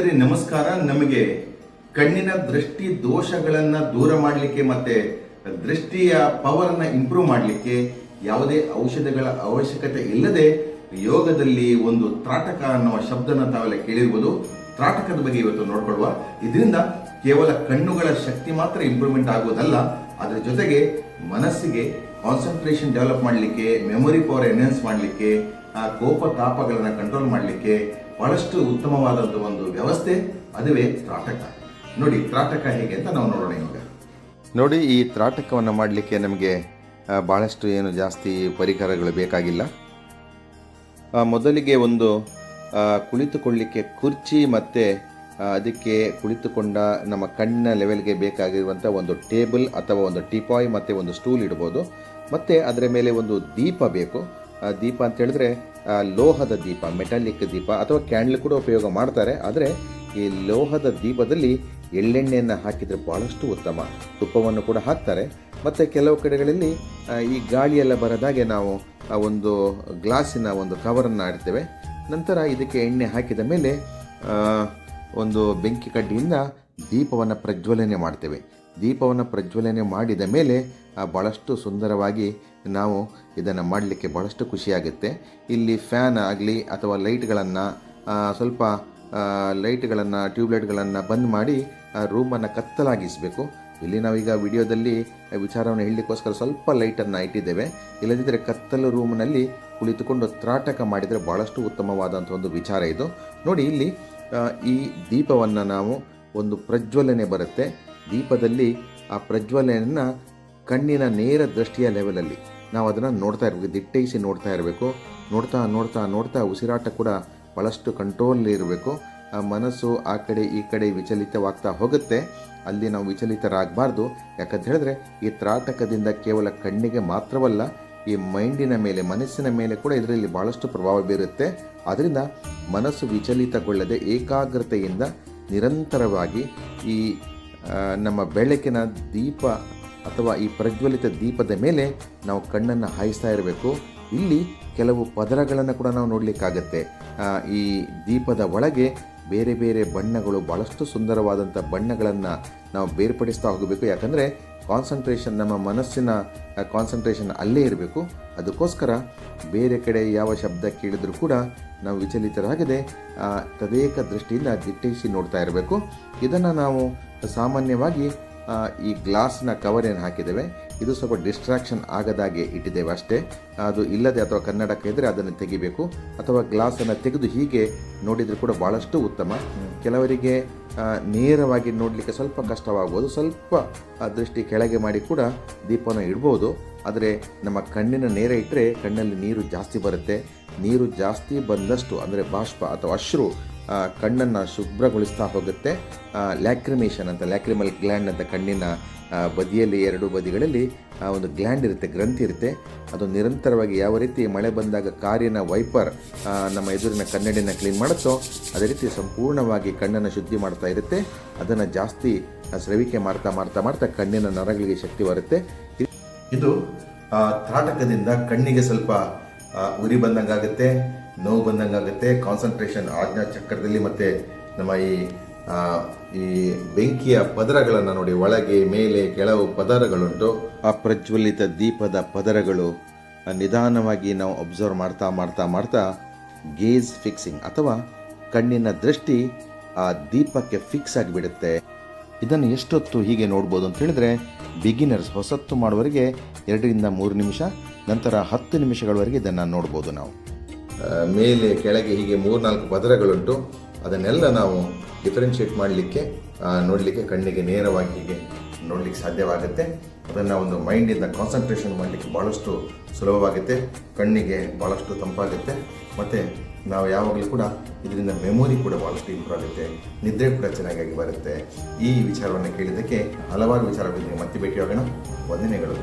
ಸ್ನೇಹಿತರೆ, ನಮಸ್ಕಾರ. ನಮಗೆ ಕಣ್ಣಿನ ದೃಷ್ಟಿ ದೋಷಗಳನ್ನ ದೂರ ಮಾಡಲಿಕ್ಕೆ ಮತ್ತೆ ದೃಷ್ಟಿಯ ಪವರ್ ಅನ್ನ ಇಂಪ್ರೂವ್ ಮಾಡಲಿಕ್ಕೆ ಯಾವುದೇ ಔಷಧಗಳ ಅವಶ್ಯಕತೆ ಇಲ್ಲದೆ ಯೋಗದಲ್ಲಿ ಒಂದು ತ್ರಾಟಕ ಅನ್ನುವ ಶಬ್ದನ ತಾವೆಲ್ಲ ಕೇಳಿರ್ಬೋದು. ತ್ರಾಟಕದ ಬಗ್ಗೆ ಇವತ್ತು ನೋಡ್ಕೊಳ್ಳುವ. ಇದರಿಂದ ಕೇವಲ ಕಣ್ಣುಗಳ ಶಕ್ತಿ ಮಾತ್ರ ಇಂಪ್ರೂವ್ಮೆಂಟ್ ಆಗೋದಲ್ಲ ಅದರ ಜೊತೆಗೆ ಮನಸ್ಸಿಗೆ ಕಾನ್ಸಂಟ್ರೇಷನ್ ಡೆವಲಪ್ ಮಾಡಲಿಕ್ಕೆ ಮೆಮೊರಿ ಪವರ್ ಎನ್ಹಾನ್ಸ್ ಮಾಡಲಿಕ್ಕೆ ಆ ಕೋಪ ತಾಪಗಳನ್ನು ಕಂಟ್ರೋಲ್ ಮಾಡಲಿಕ್ಕೆ ಬಹಳಷ್ಟು ಉತ್ತಮವಾದಂಥ ಒಂದು ವ್ಯವಸ್ಥೆ ಅದುವೇ ತ್ರಾಟಕ. ನೋಡಿ ತ್ರಾಟಕ ಹೇಗೆ ಅಂತ ನಾವು ನೋಡೋಣ ಈಗ. ನೋಡಿ, ಈ ತ್ರಾಟಕವನ್ನು ಮಾಡಲಿಕ್ಕೆ ನಮಗೆ ಬಹಳಷ್ಟು ಏನು ಜಾಸ್ತಿ ಪರಿಕರಗಳು ಬೇಕಾಗಿಲ್ಲ. ಮೊದಲಿಗೆ ಒಂದು ಕುಳಿತುಕೊಳ್ಳಲಿಕ್ಕೆ ಕುರ್ಚಿ ಮತ್ತು ಅದಕ್ಕೆ ಕುಳಿತುಕೊಂಡ ನಮ್ಮ ಕಣ್ಣಿನ ಲೆವೆಲ್ಗೆ ಬೇಕಾಗಿರುವಂಥ ಒಂದು ಟೇಬಲ್ ಅಥವಾ ಒಂದು ಟಿಪಾಯ್ ಮತ್ತು ಒಂದು ಸ್ಟೂಲ್ ಇಡ್ಬೋದು. ಮತ್ತು ಅದರ ಮೇಲೆ ಒಂದು ದೀಪ ಬೇಕು. ದೀಪ ಅಂತ ಹೇಳಿದ್ರೆ ಲೋಹದ ದೀಪ, ಮೆಟಾಲಿಕ್ ದೀಪ ಅಥವಾ ಕ್ಯಾಂಡ್ಲ್ ಕೂಡ ಉಪಯೋಗ ಮಾಡ್ತಾರೆ. ಆದರೆ ಈ ಲೋಹದ ದೀಪದಲ್ಲಿ ಎಳ್ಳೆಣ್ಣೆಯನ್ನು ಹಾಕಿದರೆ ಬಹಳಷ್ಟು ಉತ್ತಮ. ತುಪ್ಪವನ್ನು ಕೂಡ ಹಾಕ್ತಾರೆ. ಮತ್ತು ಕೆಲವು ಕಡೆಗಳಲ್ಲಿ ಈ ಗಾಳಿಯೆಲ್ಲ ಬರದಾಗೆ ನಾವು ಒಂದು ಗ್ಲಾಸಿನ ಒಂದು ಕವರನ್ನು ಆಡ್ತೇವೆ ನಂತರ ಇದಕ್ಕೆ ಎಣ್ಣೆ ಹಾಕಿದ ಮೇಲೆ ಒಂದು ಬೆಂಕಿ ಕಡ್ಡಿಯಿಂದ ದೀಪವನ್ನು ಪ್ರಜ್ವಲನೆ ಮಾಡ್ತೇವೆ. ದೀಪವನ್ನು ಪ್ರಜ್ವಲನೆ ಮಾಡಿದ ಮೇಲೆ ಭಾಳಷ್ಟು ಸುಂದರವಾಗಿ ನಾವು ಇದನ್ನು ಮಾಡಲಿಕ್ಕೆ ಭಾಳಷ್ಟು ಖುಷಿಯಾಗುತ್ತೆ. ಇಲ್ಲಿ ಫ್ಯಾನ್ ಆಗಲಿ ಅಥವಾ ಲೈಟ್ಗಳನ್ನು ಸ್ವಲ್ಪ ಲೈಟ್ಗಳನ್ನು ಟ್ಯೂಬ್ಲೈಟ್ಗಳನ್ನು ಬಂದ್ ಮಾಡಿ ರೂಮನ್ನು ಕತ್ತಲಾಗಿಸಬೇಕು. ಇಲ್ಲಿ ನಾವೀಗ ವಿಡಿಯೋದಲ್ಲಿ ವಿಚಾರವನ್ನು ಹೇಳಲಿಕ್ಕೋಸ್ಕರ ಸ್ವಲ್ಪ ಲೈಟನ್ನು ಇಟ್ಟಿದ್ದೇವೆ. ಇಲ್ಲದಿದ್ದರೆ ಕತ್ತಲು ರೂಮ್ನಲ್ಲಿ ಕುಳಿತುಕೊಂಡು ತ್ರಾಟಕ ಮಾಡಿದರೆ ಭಾಳಷ್ಟು ಉತ್ತಮವಾದಂಥ ಒಂದು ವಿಚಾರ ಇದು. ನೋಡಿ ಇಲ್ಲಿ ಈ ದೀಪವನ್ನು ನಾವು ಒಂದು ಪ್ರಜ್ವಲನೆ ಬರುತ್ತೆ. ದೀಪದಲ್ಲಿ ಆ ಪ್ರಜ್ವಲನೆಯನ್ನು ಕಣ್ಣಿನ ನೇರ ದೃಷ್ಟಿಯ ಲೆವೆಲಲ್ಲಿ ನಾವು ಅದನ್ನು ನೋಡ್ತಾ ಇರಬೇಕು, ದಿಟ್ಟೈಸಿ ನೋಡ್ತಾ ಇರಬೇಕು. ನೋಡ್ತಾ ನೋಡ್ತಾ ನೋಡ್ತಾ ಉಸಿರಾಟ ಕೂಡ ಭಾಳಷ್ಟು ಕಂಟ್ರೋಲ್ ಇರಬೇಕು. ಆ ಮನಸ್ಸು ಆ ಕಡೆ, ಈ ಕಡೆ ವಿಚಲಿತವಾಗ್ತಾ ಹೋಗುತ್ತೆ. ಅಲ್ಲಿ ನಾವು ವಿಚಲಿತರಾಗಬಾರ್ದು. ಯಾಕಂತ ಹೇಳಿದ್ರೆ ಈ ತ್ರಾಟಕದಿಂದ ಕೇವಲ ಕಣ್ಣಿಗೆ ಮಾತ್ರವಲ್ಲ, ಈ ಮೈಂಡಿನ ಮೇಲೆ, ಮನಸ್ಸಿನ ಮೇಲೆ ಕೂಡ ಇದರಲ್ಲಿ ಭಾಳಷ್ಟು ಪ್ರಭಾವ ಬೀರುತ್ತೆ. ಆದ್ದರಿಂದ ಮನಸ್ಸು ವಿಚಲಿತಗೊಳ್ಳದೆ ಏಕಾಗ್ರತೆಯಿಂದ ನಿರಂತರವಾಗಿ ಈ ನಮ್ಮ ಬೆಳಕಿನ ದೀಪ ಅಥವಾ ಈ ಪ್ರಜ್ವಲಿತ ದೀಪದ ಮೇಲೆ ನಾವು ಕಣ್ಣನ್ನು ಹಾಯಿಸ್ತಾ ಇರಬೇಕು. ಇಲ್ಲಿ ಕೆಲವು ಪದರಗಳನ್ನು ಕೂಡ ನಾವು ನೋಡಲಿಕ್ಕಾಗತ್ತೆ. ಈ ದೀಪದ ಒಳಗೆ ಬೇರೆ ಬೇರೆ ಬಣ್ಣಗಳು ಭಾಳಷ್ಟು ಸುಂದರವಾದಂಥ ಬಣ್ಣಗಳನ್ನು ನಾವು ಬೇರ್ಪಡಿಸ್ತಾ ಹೋಗಬೇಕು. ಯಾಕಂದರೆ ಕಾನ್ಸಂಟ್ರೇಷನ್ ನಮ್ಮ ಮನಸ್ಸಿನ ಕಾನ್ಸಂಟ್ರೇಷನ್ ಅಲ್ಲೇ ಇರಬೇಕು. ಅದಕ್ಕೋಸ್ಕರ ಬೇರೆ ಕಡೆ ಯಾವ ಶಬ್ದ ಕೇಳಿದರೂ ಕೂಡ ನಾವು ವಿಚಲಿತರಾಗದೆ ತದೇಕ ದೃಷ್ಟಿಯಿಂದ ದಿಟ್ಟಿಸಿ ನೋಡ್ತಾ ಇರಬೇಕು. ಇದನ್ನು ನಾವು ಸಾಮಾನ್ಯವಾಗಿ ಈ ಗ್ಲಾಸ್ನ ಕವರ್ ಏನು ಹಾಕಿದ್ದೇವೆ? ಇದು ಸ್ವಲ್ಪ ಡಿಸ್ಟ್ರಾಕ್ಷನ್ ಆಗದಾಗೆ ಇಟ್ಟಿದ್ದೇವೆ ಅಷ್ಟೇ. ಅದು ಇಲ್ಲದೆ ಅಥವಾ ಕನ್ನಡಕ್ಕೆ ಇದ್ದರೆ ಅದನ್ನು ತೆಗಿಬೇಕು. ಅಥವಾ ಗ್ಲಾಸನ್ನು ತೆಗೆದು ಹೀಗೆ ನೋಡಿದರೆ ಕೂಡ ಭಾಳಷ್ಟು ಉತ್ತಮ. ಕೆಲವರಿಗೆ ನೇರವಾಗಿ ನೋಡಲಿಕ್ಕೆ ಸ್ವಲ್ಪ ಕಷ್ಟವಾಗ್ಬೋದು ಸ್ವಲ್ಪ ದೃಷ್ಟಿ ಕೆಳಗೆ ಮಾಡಿ ಕೂಡ ದೀಪವನ್ನು ಇಡ್ಬೋದು. ಆದರೆ ನಮ್ಮ ಕಣ್ಣಿನ ನೇರ ಇಟ್ಟರೆ ಕಣ್ಣಲ್ಲಿ ನೀರು ಜಾಸ್ತಿ ಬರುತ್ತೆ. ನೀರು ಜಾಸ್ತಿ ಬಂದಷ್ಟು, ಅಂದರೆ ಬಾಷ್ಪ ಅಥವಾ ಅಶ್ರು ಕಣ್ಣನ್ನು ಶುಭ್ರಗೊಳಿಸ್ತಾ ಹೋಗುತ್ತೆ. ಲ್ಯಾಕ್ರಿಮೇಷನ್ ಅಂತ, ಲ್ಯಾಕ್ರಿಮಲ್ ಗ್ಲ್ಯಾಂಡ್ ಅಂತ ಕಣ್ಣಿನ ಬದಿಯಲ್ಲಿ ಎರಡು ಬದಿಗಳಲ್ಲಿ ಒಂದು ಗ್ಲ್ಯಾಂಡ್ ಇರುತ್ತೆ, ಗ್ರಂಥಿ ಇರುತ್ತೆ. ಅದು ನಿರಂತರವಾಗಿ ಯಾವ ರೀತಿ ಮಳೆ ಬಂದಾಗ ಕಾರಿನ ವೈಪರ್ ನಮ್ಮ ಎದುರಿನ ಕನ್ನಡಿನ ಕ್ಲೀನ್ ಮಾಡುತ್ತೋ, ಅದೇ ರೀತಿ ಸಂಪೂರ್ಣವಾಗಿ ಕಣ್ಣನ್ನು ಶುದ್ಧಿ ಮಾಡ್ತಾ ಇರುತ್ತೆ. ಅದನ್ನು ಜಾಸ್ತಿ ಸ್ರವಿಕೆ ಮಾಡ್ತಾ ಮಾಡ್ತಾ ಮಾಡ್ತಾ ಕಣ್ಣಿನ ನರಗಳಿಗೆ ಶಕ್ತಿ ಬರುತ್ತೆ. ಇದು ತ್ರಾಟಕದಿಂದ ಕಣ್ಣಿಗೆ ಸ್ವಲ್ಪ ಉರಿ ಬಂದಂಗಾಗುತ್ತೆ. ನೋವು ಬಂದಂಗಾಗುತ್ತೆ. ಕಾನ್ಸಂಟ್ರೇಷನ್ ಆಜ್ಞಾ ಚಕ್ರದಲ್ಲಿ ಮತ್ತೆ ನಮ್ಮ ಈ ಈ ಬೆಂಕಿಯ ಪದರಗಳನ್ನು ನೋಡಿ, ಒಳಗೆ, ಮೇಲೆ ಕೆಲವು ಪದರಗಳುಂಟು. ಆ ಪ್ರಜ್ವಲಿತ ದೀಪದ ಪದರಗಳು ನಿಧಾನವಾಗಿ ನಾವು ಅಬ್ಸರ್ವ್ ಮಾಡ್ತಾ ಮಾಡ್ತಾ ಮಾಡ್ತಾ ಗೇಜ್ ಫಿಕ್ಸಿಂಗ್ ಅಥವಾ ಕಣ್ಣಿನ ದೃಷ್ಟಿ ಆ ದೀಪಕ್ಕೆ ಫಿಕ್ಸ್ ಆಗಿಬಿಡುತ್ತೆ. ಇದನ್ನು ಎಷ್ಟೊತ್ತು ಹೀಗೆ ನೋಡ್ಬೋದು ಅಂತ ಹೇಳಿದ್ರೆ ಬಿಗಿನರ್ಸ್ ಹೊಸತ್ತು ಮಾಡುವವರಿಗೆ ಎರಡರಿಂದ ಮೂರು ನಿಮಿಷ, ನಂತರ ಹತ್ತು ನಿಮಿಷಗಳವರೆಗೆ ಇದನ್ನು ನೋಡ್ಬೋದು ನಾವು. ಮೇಲೆ, ಕೆಳಗೆ ಹೀಗೆ ಮೂರ್ನಾಲ್ಕು ಪದರಗಳುಂಟು. ಅದನ್ನೆಲ್ಲ ನಾವು ಡಿಫ್ರೆನ್ಷಿಯೇಟ್ ಮಾಡಲಿಕ್ಕೆ ನೋಡಲಿಕ್ಕೆ ಕಣ್ಣಿಗೆ ನೇರವಾಗಿ ಹೀಗೆ ನೋಡಲಿಕ್ಕೆ ಸಾಧ್ಯವಾಗುತ್ತೆ. ಅದನ್ನು ಒಂದು ಮೈಂಡಿಂದ ಕಾನ್ಸಂಟ್ರೇಷನ್ ಮಾಡಲಿಕ್ಕೆ ಭಾಳಷ್ಟು ಸುಲಭವಾಗುತ್ತೆ. ಕಣ್ಣಿಗೆ ಭಾಳಷ್ಟು ತಂಪಾಗುತ್ತೆ. ಮತ್ತು ನಾವು ಯಾವಾಗಲೂ ಕೂಡ ಇದರಿಂದ ಮೆಮೊರಿ ಕೂಡ ಭಾಳಷ್ಟು ಇಂಪ್ರೂವ್ ಆಗುತ್ತೆ. ನಿದ್ರೆ ಕೂಡ ಚೆನ್ನಾಗಿ ಬರುತ್ತೆ. ಈ ವಿಚಾರವನ್ನು ಕೇಳಿದ್ದಕ್ಕೆ ಹಲವಾರು ವಿಚಾರಗಳಿಗೆ ಮತ್ತೆ ಭೇಟಿಯಾಗೋಣ. ವಂದನೆಗಳು.